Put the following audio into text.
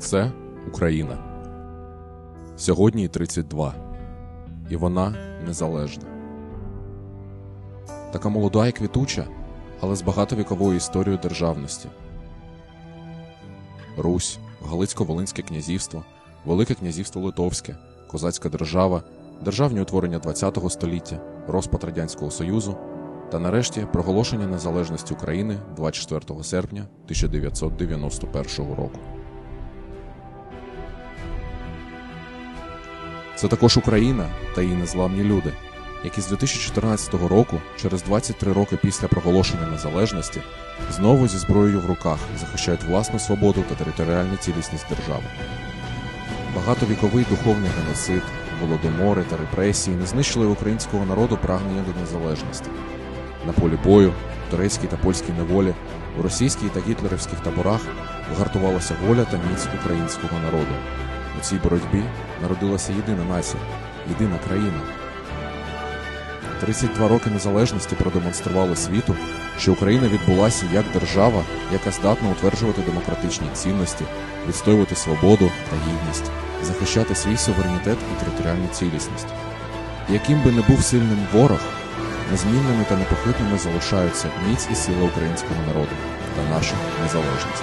Це Україна. Сьогодні їй 32. І вона незалежна. Така молода і квітуча, але з багатовіковою історією державності. Русь, Галицько-Волинське князівство, Велике князівство Литовське, Козацька держава, державні утворення ХХ століття, розпад Радянського Союзу та нарешті проголошення незалежності України 24 серпня 1991 року. Це також Україна та її незламні люди, які з 2014 року, через 23 роки після проголошення незалежності, знову зі зброєю в руках захищають власну свободу та територіальну цілісність держави. Багатовіковий духовний геноцид, голодомори та репресії не знищили українського народу прагнення до незалежності. На полі бою, турецькій та польській неволі, у російській та гітлерівських таборах вгартувалася воля та міць українського народу. У цій боротьбі народилася єдина нація, єдина країна. 32 роки незалежності продемонстрували світу, що Україна відбулася як держава, яка здатна утверджувати демократичні цінності, відстоювати свободу та гідність, захищати свій суверенітет і територіальну цілісність. Яким би не був сильним ворог, незмінними та непохитними залишаються міць і сила українського народу та наша незалежність.